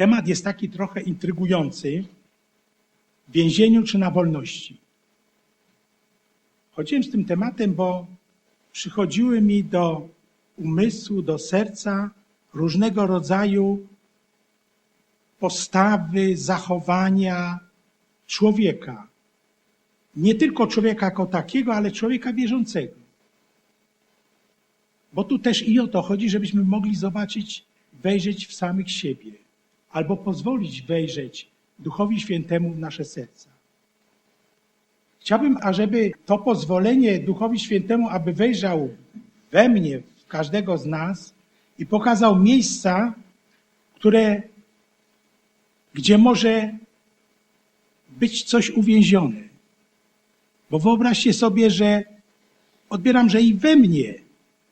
Temat jest taki trochę intrygujący. W więzieniu czy na wolności? Chodziłem z tym tematem, bo przychodziły mi do umysłu, do serca różnego rodzaju postawy, zachowania człowieka. Nie tylko człowieka jako takiego, ale człowieka wierzącego. Bo tu też i o to chodzi, żebyśmy mogli zobaczyć, wejrzeć w samych siebie, albo pozwolić wejrzeć Duchowi Świętemu w nasze serca. Chciałbym, ażeby to pozwolenie Duchowi Świętemu, aby wejrzał we mnie, w każdego z nas i pokazał miejsca, które, gdzie może być coś uwięzione. Bo wyobraźcie sobie, że odbieram, że i we mnie,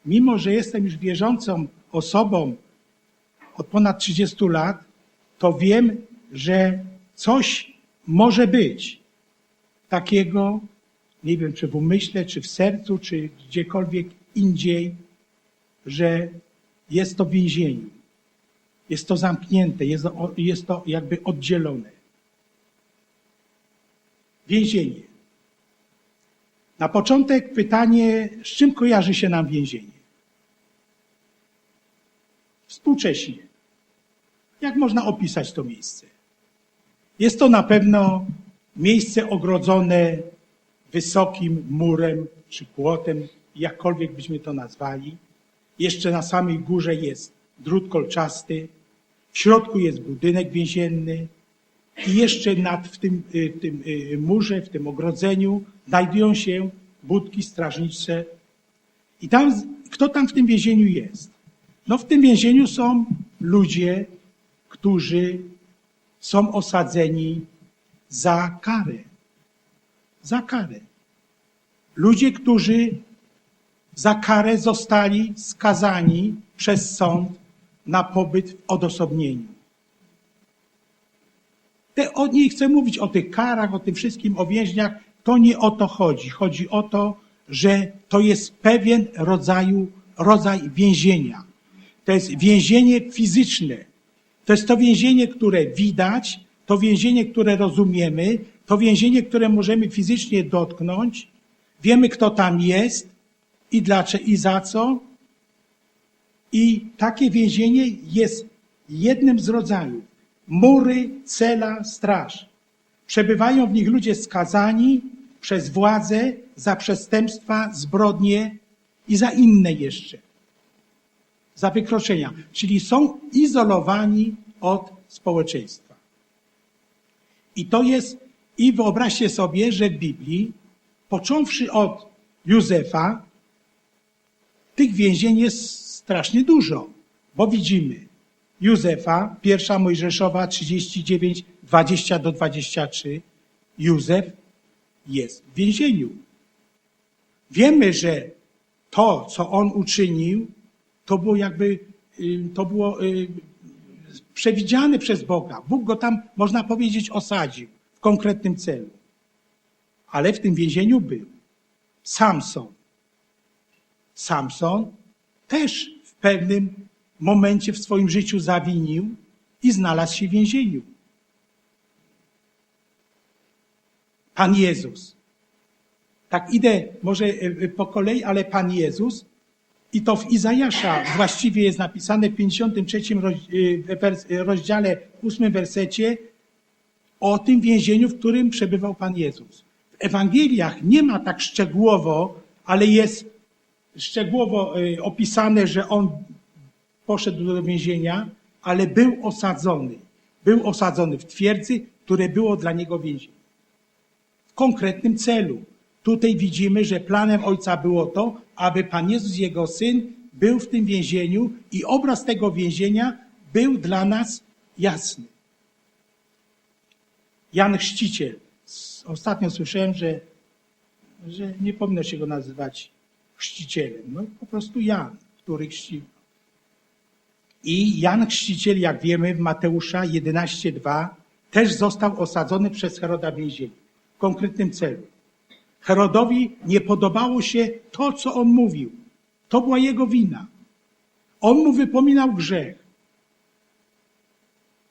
mimo że jestem już wierzącą osobą od ponad 30 lat, to wiem, że coś może być takiego, nie wiem, czy w umyśle, czy w sercu, czy gdziekolwiek indziej, że jest to w więzieniu. Jest to zamknięte, jest to, jest to jakby oddzielone. Więzienie. Na początek pytanie, z czym kojarzy się nam więzienie? Współcześnie. Jak można opisać to miejsce? Jest to na pewno miejsce ogrodzone wysokim murem czy płotem, jakkolwiek byśmy to nazwali. Jeszcze na samej górze jest drut kolczasty, w środku jest budynek więzienny i jeszcze nad w tym, y, tym y, murze, w tym ogrodzeniu znajdują się budki strażnicze. I tam, kto tam w tym więzieniu jest? No w tym więzieniu są ludzie, którzy są osadzeni za karę. Za karę. Ludzie, którzy za karę zostali skazani przez sąd na pobyt w odosobnieniu. Te, o, nie chcę mówić o tych karach, o tym wszystkim, o więźniach. To nie o to chodzi. Chodzi o to, że to jest pewien rodzaju, rodzaj więzienia. To jest więzienie fizyczne. To jest to więzienie, które widać, to więzienie, które rozumiemy, to więzienie, które możemy fizycznie dotknąć. Wiemy, kto tam jest i dlaczego i za co. I takie więzienie jest jednym z rodzajów. Mury, cela, straż. Przebywają w nich ludzie skazani przez władzę za przestępstwa, zbrodnie i za inne jeszcze. Za wykroczenia. Czyli są izolowani od społeczeństwa. I to jest, i wyobraźcie sobie, że w Biblii, począwszy od Józefa, tych więzień jest strasznie dużo, bo widzimy Józefa, pierwsza Mojżeszowa 39, 20 do 23. Józef jest w więzieniu. Wiemy, że to, co on uczynił, to było jakby, y, to było y, przewidziane przez Boga. Bóg go tam, można powiedzieć, osadził w konkretnym celu. Ale w tym więzieniu był Samson. Samson też w pewnym momencie w swoim życiu zawinił i znalazł się w więzieniu. Pan Jezus. Tak idę może e, po kolei, ale Pan Jezus i to w Izajasza właściwie jest napisane w 53 y, rozdziale, 8 wersecie o tym więzieniu, w którym przebywał Pan Jezus. W Ewangeliach nie ma tak szczegółowo, ale jest szczegółowo y, opisane, że on poszedł do więzienia, ale był osadzony. Był osadzony w twierdzy, które było dla niego więzieniem. W konkretnym celu. Tutaj widzimy, że planem Ojca było to, aby Pan Jezus, Jego Syn, był w tym więzieniu i obraz tego więzienia był dla nas jasny. Jan Chrzciciel. Ostatnio słyszałem, że, że nie powinno się go nazywać chrzcicielem. No po prostu Jan, który chrzcił. I Jan Chrzciciel, jak wiemy, w Mateusza 11:2 też został osadzony przez Heroda w więzieniu w konkretnym celu. Herodowi nie podobało się to, co on mówił. To była jego wina. On mu wypominał grzech.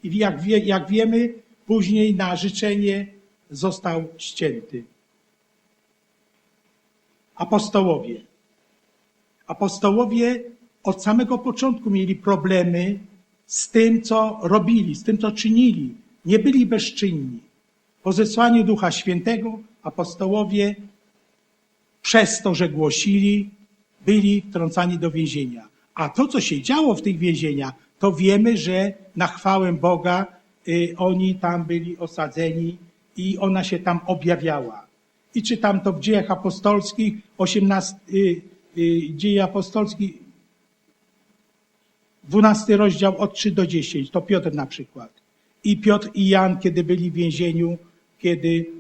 i jak, wie, jak wiemy, później na życzenie został ścięty. Apostołowie. Apostołowie od samego początku mieli problemy z tym, co robili, z tym, co czynili. Nie byli bezczynni. Po zesłaniu Ducha Świętego apostołowie przez to, że głosili, byli wtrącani do więzienia. A to, co się działo w tych więzieniach, to wiemy, że na chwałę Boga y, oni tam byli osadzeni i ona się tam objawiała. I czytam to w dziejach apostolskich, 18, y, y, dzieje apostolskich, 12 rozdział od 3 do 10, to Piotr na przykład. I Piotr i Jan, kiedy byli w więzieniu, kiedy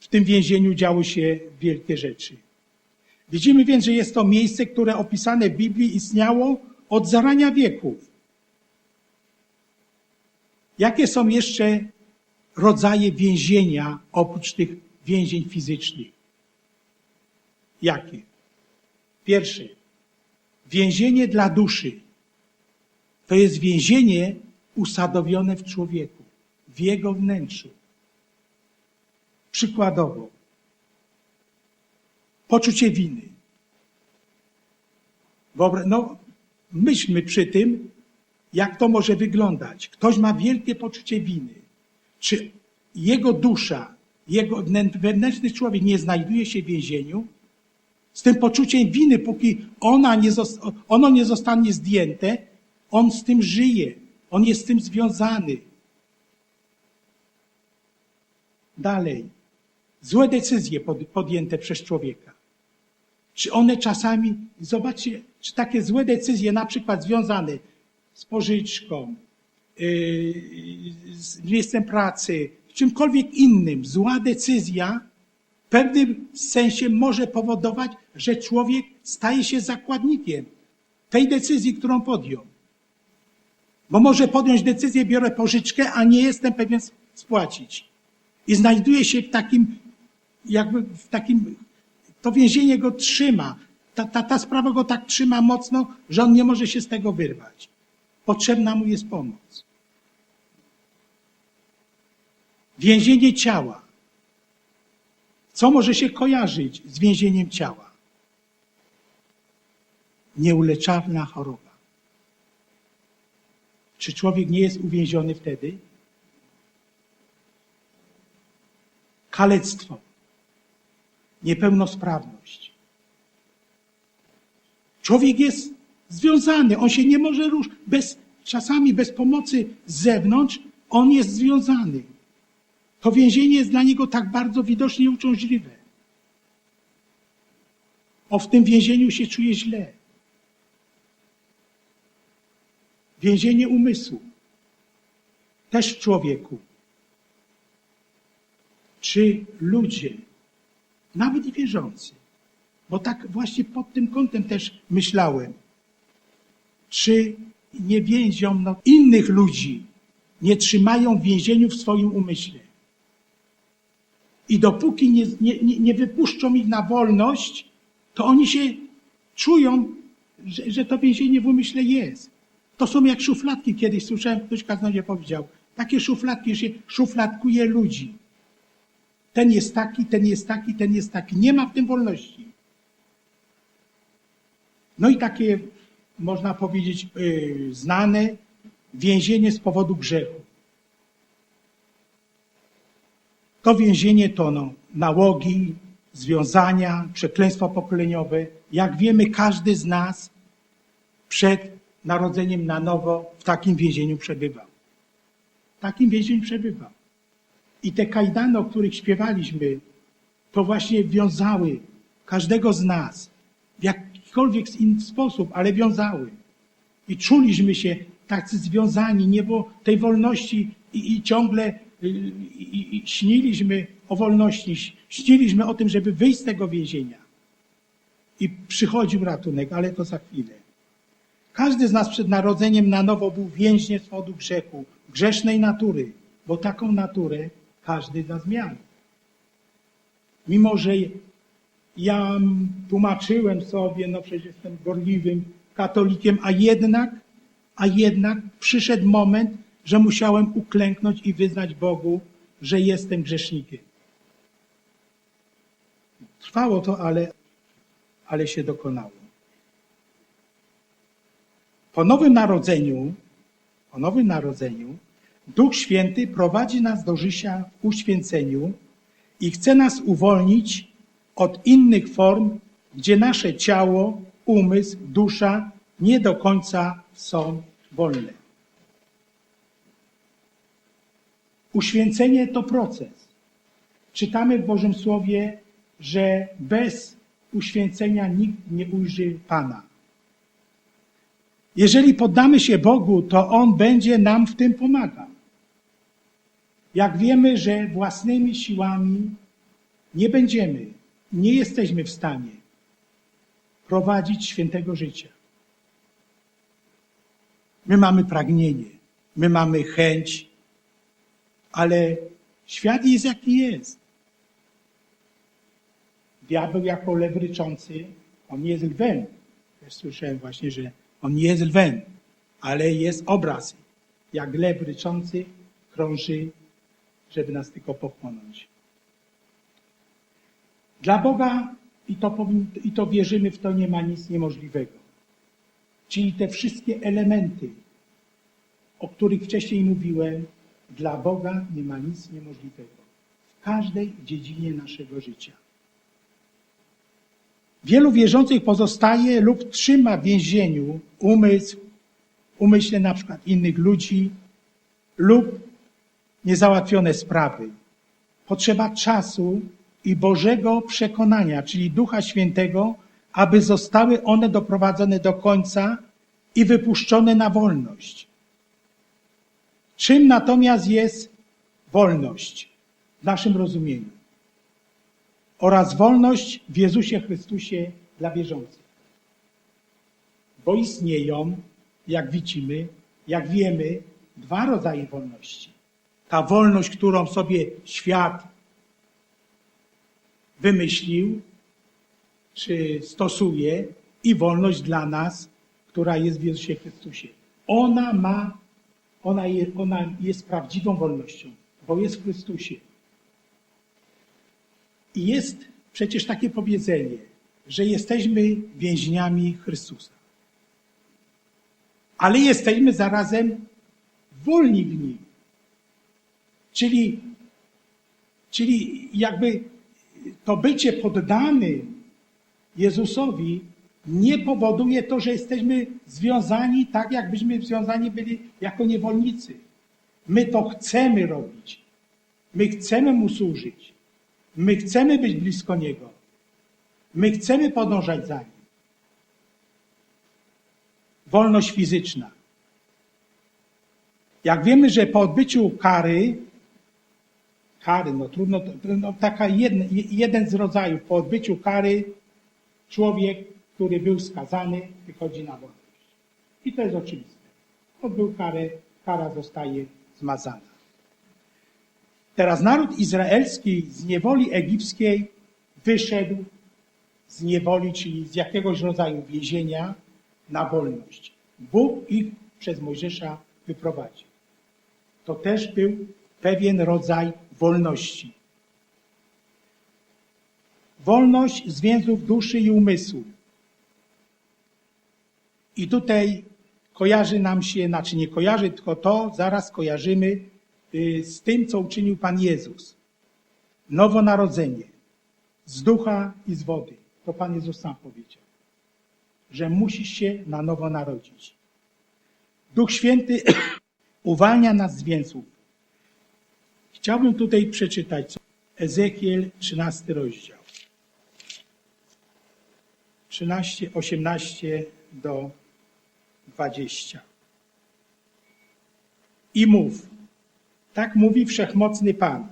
w tym więzieniu działy się wielkie rzeczy. Widzimy więc, że jest to miejsce, które opisane w Biblii istniało od zarania wieków. Jakie są jeszcze rodzaje więzienia oprócz tych więzień fizycznych? Jakie? Pierwsze. Więzienie dla duszy. To jest więzienie usadowione w człowieku, w jego wnętrzu. Przykładowo, poczucie winy. No, myślmy przy tym, jak to może wyglądać. Ktoś ma wielkie poczucie winy. Czy jego dusza, jego wnę- wewnętrzny człowiek nie znajduje się w więzieniu? Z tym poczuciem winy, póki ona nie ono nie zostanie zdjęte, on z tym żyje. On jest z tym związany. Dalej. Złe decyzje pod- podjęte przez człowieka. Czy one czasami, zobaczcie, czy takie złe decyzje, na przykład związane z pożyczką, yy, z miejscem pracy, czymkolwiek innym, zła decyzja w pewnym sensie może powodować, że człowiek staje się zakładnikiem tej decyzji, którą podjął. Bo może podjąć decyzję, biorę pożyczkę, a nie jestem pewien spłacić. I znajduje się w takim, jakby w takim, to więzienie go trzyma. Ta, ta, ta sprawa go tak trzyma mocno, że on nie może się z tego wyrwać. Potrzebna mu jest pomoc. Więzienie ciała. Co może się kojarzyć z więzieniem ciała? Nieuleczalna choroba. Czy człowiek nie jest uwięziony wtedy? Kalectwo, niepełnosprawność. Człowiek jest związany, on się nie może ruszyć. Bez, czasami bez pomocy z zewnątrz, on jest związany. To więzienie jest dla niego tak bardzo widocznie uciążliwe. On w tym więzieniu się czuje źle. Więzienie umysłu. Też w człowieku. Czy ludzie, nawet i wierzący, bo tak właśnie pod tym kątem też myślałem, czy nie więzią no, innych ludzi, nie trzymają w więzieniu w swoim umyśle. I dopóki nie, nie, nie- wypuszczą ich na wolność, to oni się czują, że, że to więzienie w umyśle jest. To są jak szufladki. Kiedyś słyszałem, ktoś kaznodzie powiedział. Takie szufladki, że się szufladkuje ludzi. Ten jest taki, ten jest taki, ten jest taki. Nie ma w tym wolności. No i takie, można powiedzieć, yy, znane więzienie z powodu grzechu. To więzienie to no, nałogi, związania, przekleństwa pokoleniowe. Jak wiemy, każdy z nas przed narodzeniem na nowo w takim więzieniu przebywał. W takim więzieniu przebywał. I te kajdany, o których śpiewaliśmy, to właśnie wiązały każdego z nas w jakikolwiek sposób, ale wiązały. I czuliśmy się tacy związani, nie było tej wolności i, i ciągle y, i, i śniliśmy o wolności, śniliśmy o tym, żeby wyjść z tego więzienia. I przychodził ratunek, ale to za chwilę. Każdy z nas przed narodzeniem na nowo był więźniem z powodu grzechu, grzesznej natury, bo taką naturę każdy z nas miał. Mimo, że ja tłumaczyłem sobie, no przecież jestem gorliwym katolikiem, a jednak a jednak przyszedł moment, że musiałem uklęknąć i wyznać Bogu, że jestem grzesznikiem. Trwało to, ale, ale się dokonało. Po nowym narodzeniu, po nowym narodzeniu, Duch Święty prowadzi nas do życia w uświęceniu i chce nas uwolnić od innych form, gdzie nasze ciało, umysł, dusza nie do końca są wolne. Uświęcenie to proces. Czytamy w Bożym Słowie, że bez uświęcenia nikt nie ujrzy Pana. Jeżeli poddamy się Bogu, to On będzie nam w tym pomagał. Jak wiemy, że własnymi siłami nie będziemy, nie jesteśmy w stanie prowadzić świętego życia. My mamy pragnienie, my mamy chęć, ale świat jest jaki jest. Diabeł jako lew ryczący, on nie jest lwem. Też słyszałem właśnie, że on nie jest lwem, ale jest obraz. Jak lew ryczący krąży, żeby nas tylko pochłonąć. Dla Boga, i to, powin- i to wierzymy w to, nie ma nic niemożliwego. Czyli te wszystkie elementy, o których wcześniej mówiłem, dla Boga nie ma nic niemożliwego. W każdej dziedzinie naszego życia. Wielu wierzących pozostaje lub trzyma w więzieniu umysł, umyśle na przykład innych ludzi lub niezałatwione sprawy. Potrzeba czasu i Bożego przekonania, czyli Ducha Świętego, aby zostały one doprowadzone do końca i wypuszczone na wolność. Czym natomiast jest wolność w naszym rozumieniu? Oraz wolność w Jezusie Chrystusie dla wierzących. Bo istnieją, jak widzimy, jak wiemy, dwa rodzaje wolności. Ta wolność, którą sobie świat wymyślił, czy stosuje, i wolność dla nas, która jest w Jezusie Chrystusie. Ona ma, ona jest, ona jest prawdziwą wolnością, bo jest w Chrystusie. I jest przecież takie powiedzenie, że jesteśmy więźniami Chrystusa. Ale jesteśmy zarazem wolni w Nim. Czyli, czyli jakby to bycie poddanym Jezusowi nie powoduje to, że jesteśmy związani tak, jakbyśmy związani byli jako niewolnicy. My to chcemy robić. My chcemy Mu służyć. My chcemy być blisko Niego. My chcemy podążać za Nim. Wolność fizyczna. Jak wiemy, że po odbyciu kary, kary, no trudno, no taka jeden, jeden z rodzajów, po odbyciu kary człowiek, który był skazany, wychodzi na wolność. I to jest oczywiste. Odbył karę, kara zostaje zmazana. Teraz naród izraelski z niewoli egipskiej wyszedł z niewoli, czyli z jakiegoś rodzaju więzienia na wolność. Bóg ich przez Mojżesza wyprowadził. To też był pewien rodzaj wolności. Wolność z więzów duszy i umysłu. I tutaj kojarzy nam się, znaczy nie kojarzy, tylko to zaraz kojarzymy y, z tym, co uczynił Pan Jezus. Nowonarodzenie z ducha i z wody. To Pan Jezus sam powiedział, że musisz się na nowo narodzić. Duch Święty uwalnia nas z więzów. Chciałbym tutaj przeczytać Ezekiel 13 rozdział. 13, 18 do 20. I mów, tak mówi wszechmocny Pan.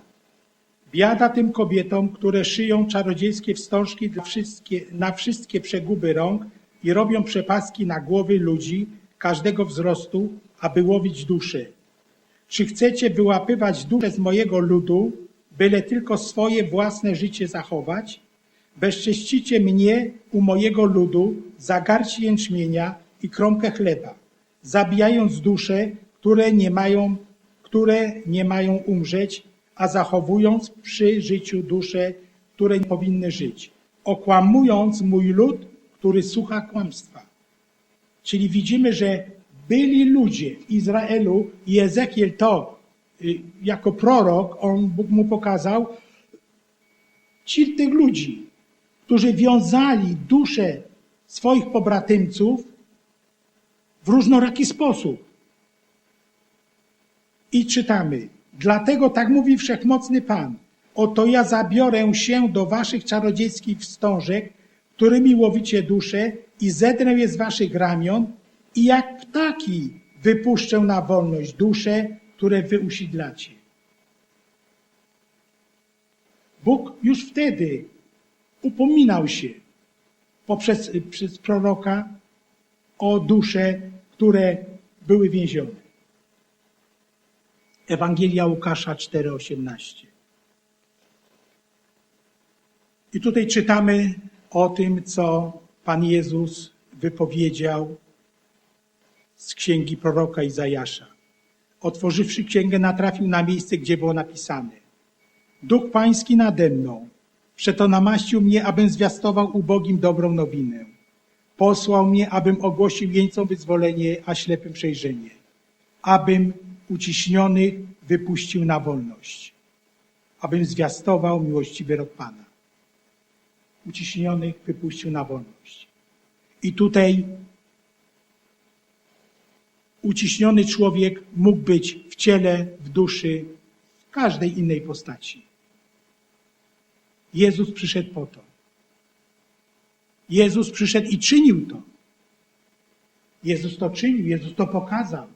Biada tym kobietom, które szyją czarodziejskie wstążki wszystkie, na wszystkie przeguby rąk i robią przepaski na głowy ludzi każdego wzrostu, aby łowić dusze. Czy chcecie wyłapywać dusze z mojego ludu, byle tylko swoje własne życie zachować? Bezcześcicie mnie u mojego ludu za garść jęczmienia i kromkę chleba. zabijając dusze, które nie mają, które nie mają umrzeć, a zachowując przy życiu dusze, które nie powinny żyć, okłamując mój lud, który słucha kłamstwa. Czyli widzimy, że byli ludzie w Izraelu i Ezekiel to y, jako prorok, on Bóg mu pokazał, ci tych ludzi, którzy wiązali duszę swoich pobratymców w różnoraki sposób. I czytamy, dlatego tak mówi wszechmocny Pan, oto ja zabiorę się do waszych czarodziejskich wstążek, którymi łowicie dusze i zedrę je z waszych ramion i jak ptaki wypuszczę na wolność dusze, które wy usidlacie. Bóg już wtedy upominał się poprzez przez proroka o dusze, które były więzione. Ewangelia Łukasza 4:18. I tutaj czytamy o tym, co Pan Jezus wypowiedział z księgi proroka Izajasza. Otworzywszy księgę, natrafił na miejsce, gdzie było napisane: Duch Pański nade mną, przeto namaścił mnie, abym zwiastował ubogim dobrą nowinę. Posłał mnie, abym ogłosił jeńcom wyzwolenie, a ślepym przejrzenie, abym uciśnionych wypuścił na wolność, abym zwiastował miłościwy rok Pana. Uciśnionych wypuścił na wolność. I tutaj uciśniony człowiek mógł być w ciele, w duszy, w każdej innej postaci. Jezus przyszedł po to. Jezus przyszedł i czynił to. Jezus to czynił, Jezus to pokazał.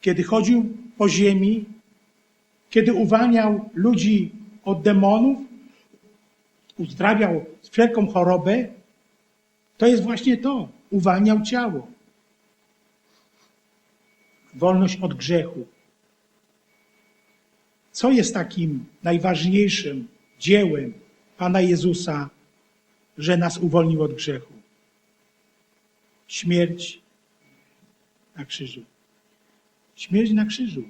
Kiedy chodził po ziemi, kiedy uwalniał ludzi od demonów, uzdrawiał wszelką chorobę, to jest właśnie to. Uwalniał ciało. Wolność od grzechu. Co jest takim najważniejszym dziełem Pana Jezusa, że nas uwolnił od grzechu? Śmierć na krzyżu. Śmierć na krzyżu.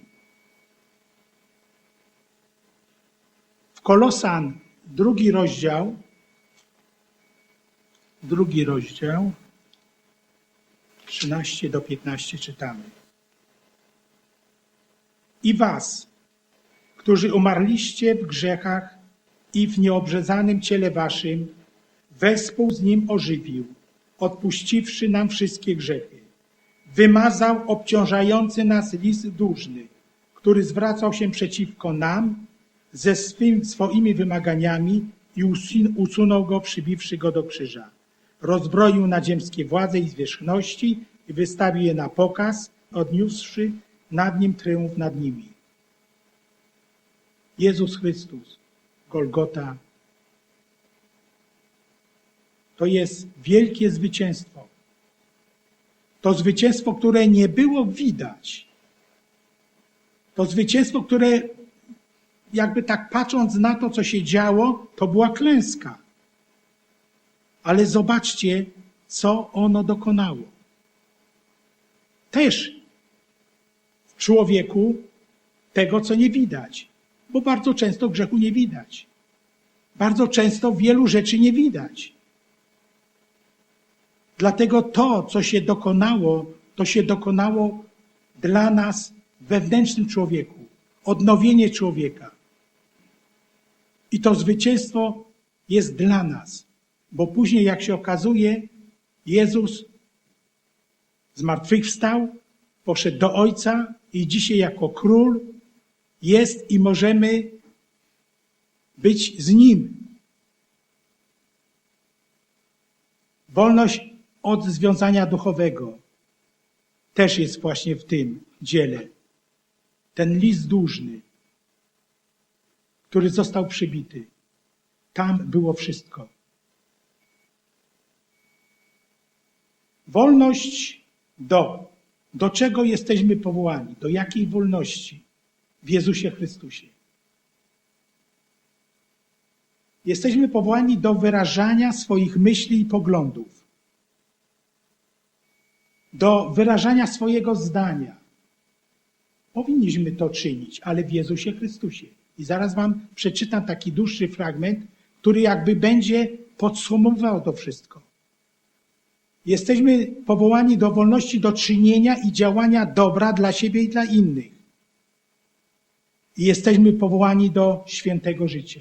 W Kolosan, drugi rozdział, drugi rozdział, 13 do 15 czytamy. I was, którzy umarliście w grzechach i w nieobrzezanym ciele waszym, wespół z nim ożywił, odpuściwszy nam wszystkie grzechy. Wymazał obciążający nas list dłużny, który zwracał się przeciwko nam ze swym, swoimi wymaganiami i usunął go, przybiwszy go do krzyża. Rozbroił nadziemskie władze i zwierzchności i wystawił je na pokaz, odniósłszy nad nim tryumf nad nimi. Jezus Chrystus, Golgota, to jest wielkie zwycięstwo. To zwycięstwo, które nie było widać. To zwycięstwo, które jakby tak patrząc na to, co się działo, to była klęska. Ale zobaczcie, co ono dokonało. Też w człowieku tego, co nie widać, bo bardzo często grzechu nie widać. Bardzo często wielu rzeczy nie widać. Dlatego to, co się dokonało, to się dokonało dla nas wewnętrznym człowieku. Odnowienie człowieka. I to zwycięstwo jest dla nas, bo później, jak się okazuje, Jezus zmartwychwstał, poszedł do Ojca i dzisiaj jako król jest i możemy być z Nim. Wolność od związania duchowego też jest właśnie w tym dziele. Ten list dłużny, który został przybity. Tam było wszystko. Wolność do. Do czego jesteśmy powołani? Do jakiej wolności? W Jezusie Chrystusie. Jesteśmy powołani do wyrażania swoich myśli i poglądów. do wyrażania swojego zdania. Powinniśmy to czynić, ale w Jezusie Chrystusie. I zaraz Wam przeczytam taki dłuższy fragment, który jakby będzie podsumowywał to wszystko. Jesteśmy powołani do wolności do czynienia i działania dobra dla siebie i dla innych. I jesteśmy powołani do świętego życia.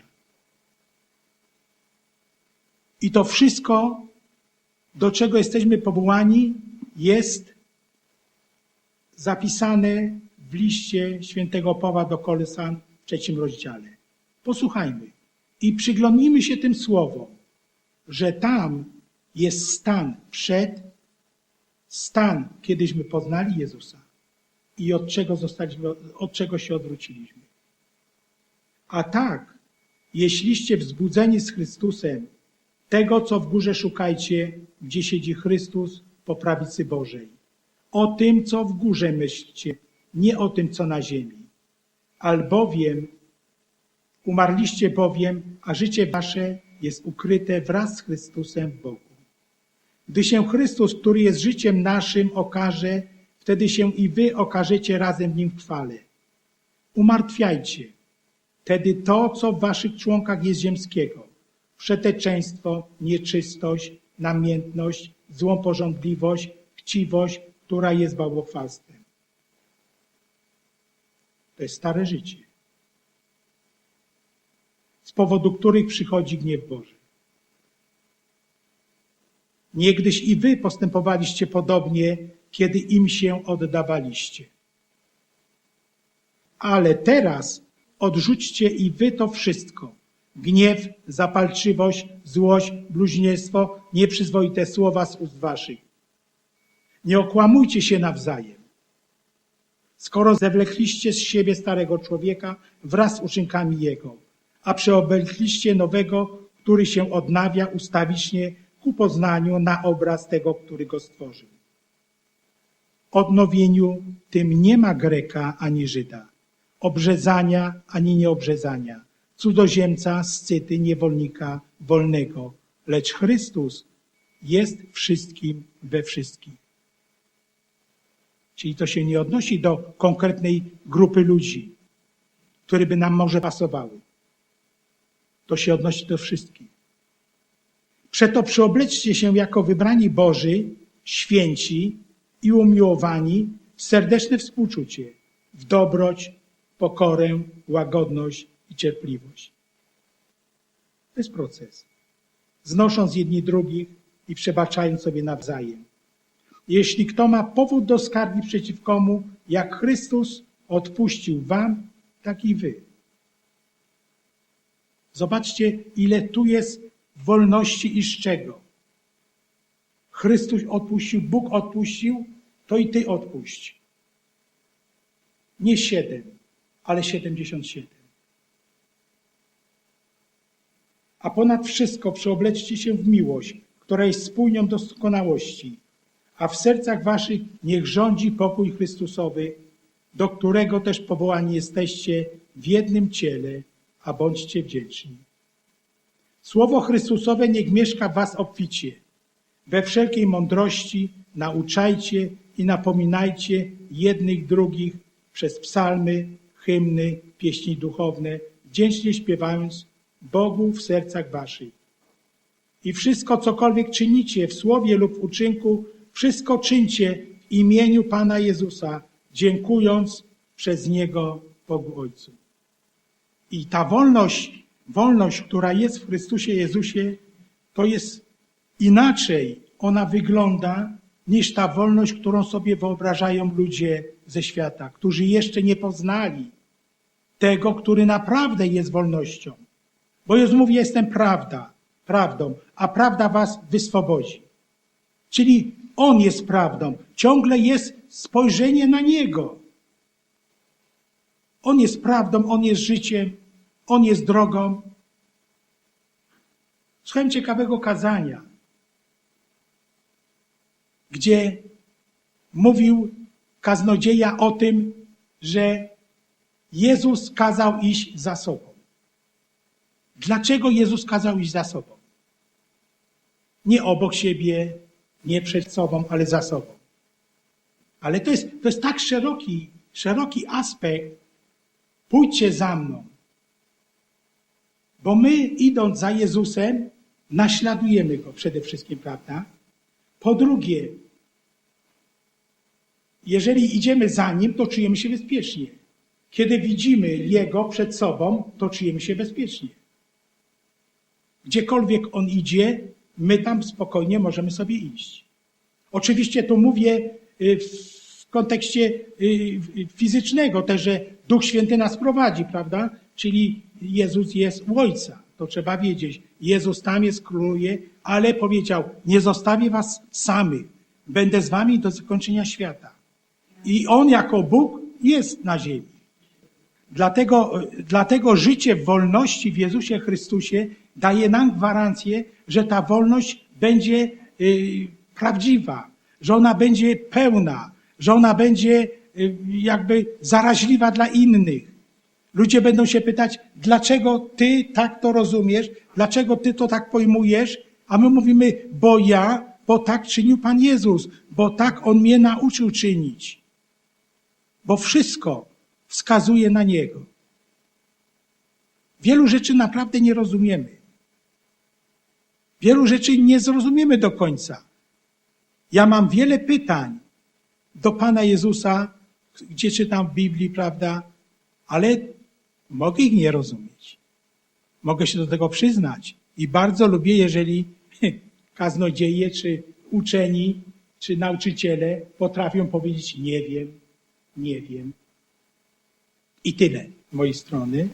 I to wszystko, do czego jesteśmy powołani, jest zapisane w liście świętego Pawła do Kolesan w trzecim rozdziale. Posłuchajmy i przyglądnijmy się tym słowom, że tam jest stan przed, stan, kiedyśmy poznali Jezusa i od czego, zostaliśmy, od czego się odwróciliśmy. A tak, jeśliście wzbudzeni z Chrystusem, tego, co w górze szukajcie, gdzie siedzi Chrystus po prawicy Bożej. O tym, co w górze myślcie, nie o tym, co na ziemi. Albowiem umarliście bowiem, a życie wasze jest ukryte wraz z Chrystusem w Bogu. Gdy się Chrystus, który jest życiem naszym, okaże, wtedy się i wy okażecie razem w nim w chwale. Umartwiajcie wtedy to, co w waszych członkach jest ziemskiego. Przeteczeństwo, nieczystość, namiętność, złą porządliwość, chciwość, która jest bałwochwalstwem. To jest stare życie, z powodu których przychodzi gniew Boży. Niegdyś i wy postępowaliście podobnie, kiedy im się oddawaliście. Ale teraz odrzućcie i wy to wszystko. Gniew, zapalczywość, złość, bluźnierstwo, nieprzyzwoite słowa z ust waszych. Nie okłamujcie się nawzajem. Skoro zewlekliście z siebie starego człowieka wraz z uczynkami jego, a przeobelkliście nowego, który się odnawia ustawicznie ku poznaniu na obraz tego, który go stworzył. Odnowieniu tym nie ma Greka ani Żyda, obrzezania ani nieobrzezania, cudzoziemca, scyty, niewolnika, wolnego, lecz Chrystus jest wszystkim we wszystkim. Czyli to się nie odnosi do konkretnej grupy ludzi, które by nam może pasowały. To się odnosi do wszystkich. Przeto przyobleczcie się jako wybrani Boży, święci i umiłowani w serdeczne współczucie, w dobroć, pokorę, łagodność i cierpliwość. To jest proces. Znosząc jedni drugich i przebaczając sobie nawzajem. Jeśli kto ma powód do skargi przeciw komu, jak Chrystus odpuścił wam, tak i wy. Zobaczcie, ile tu jest wolności i z czego. Chrystus odpuścił, Bóg odpuścił, to i ty odpuść. Nie siedem, ale siedemdziesiąt siedem. A ponad wszystko przeobleczcie się w miłość, która jest spójnią doskonałości, a w sercach waszych niech rządzi pokój Chrystusowy, do którego też powołani jesteście w jednym ciele, a bądźcie wdzięczni. Słowo Chrystusowe niech mieszka w was obficie. We wszelkiej mądrości nauczajcie i napominajcie jednych drugich przez psalmy, hymny, pieśni duchowne, wdzięcznie śpiewając Bogu w sercach waszych. I wszystko, cokolwiek czynicie w słowie lub w uczynku, wszystko czyńcie w imieniu Pana Jezusa, dziękując przez Niego Bogu Ojcu. I ta wolność, wolność, która jest w Chrystusie Jezusie, to jest inaczej ona wygląda niż ta wolność, którą sobie wyobrażają ludzie ze świata, którzy jeszcze nie poznali tego, który naprawdę jest wolnością. Bo Jezus mówi, jestem prawda, prawdą, a prawda was wyswobodzi. Czyli On jest prawdą. Ciągle jest spojrzenie na Niego. On jest prawdą, On jest życiem, On jest drogą. Słuchałem ciekawego kazania, gdzie mówił kaznodzieja o tym, że Jezus kazał iść za sobą. Dlaczego Jezus kazał iść za sobą? Nie obok siebie, nie przed sobą, ale za sobą. Ale to jest, to jest tak szeroki, szeroki aspekt. Pójdźcie za mną. Bo my, idąc za Jezusem, naśladujemy Go przede wszystkim, prawda? Po drugie, jeżeli idziemy za Nim, to czujemy się bezpiecznie. Kiedy widzimy Jego przed sobą, to czujemy się bezpiecznie. Gdziekolwiek On idzie, my tam spokojnie możemy sobie iść. Oczywiście tu mówię y, w kontekście y, fizycznego też, że Duch Święty nas prowadzi, prawda? Czyli Jezus jest u Ojca. To trzeba wiedzieć. Jezus tam jest, króluje, ale powiedział, nie zostawię was samych. Będę z wami do zakończenia świata. I On jako Bóg jest na ziemi. Dlatego, dlatego życie w wolności w Jezusie Chrystusie daje nam gwarancję, że ta wolność będzie y, prawdziwa, że ona będzie pełna, że ona będzie y, jakby zaraźliwa dla innych. Ludzie będą się pytać, dlaczego ty tak to rozumiesz, dlaczego ty to tak pojmujesz, a my mówimy, bo ja, bo tak czynił Pan Jezus, bo tak On mnie nauczył czynić. Bo wszystko wskazuje na Niego. Wielu rzeczy naprawdę nie rozumiemy. Wielu rzeczy nie zrozumiemy do końca. Ja mam wiele pytań do Pana Jezusa, gdzie czytam w Biblii, prawda? Ale mogę ich nie rozumieć. Mogę się do tego przyznać. I bardzo lubię, jeżeli kaznodzieje, czy uczeni, czy nauczyciele potrafią powiedzieć nie wiem, nie wiem. I tyle z mojej strony.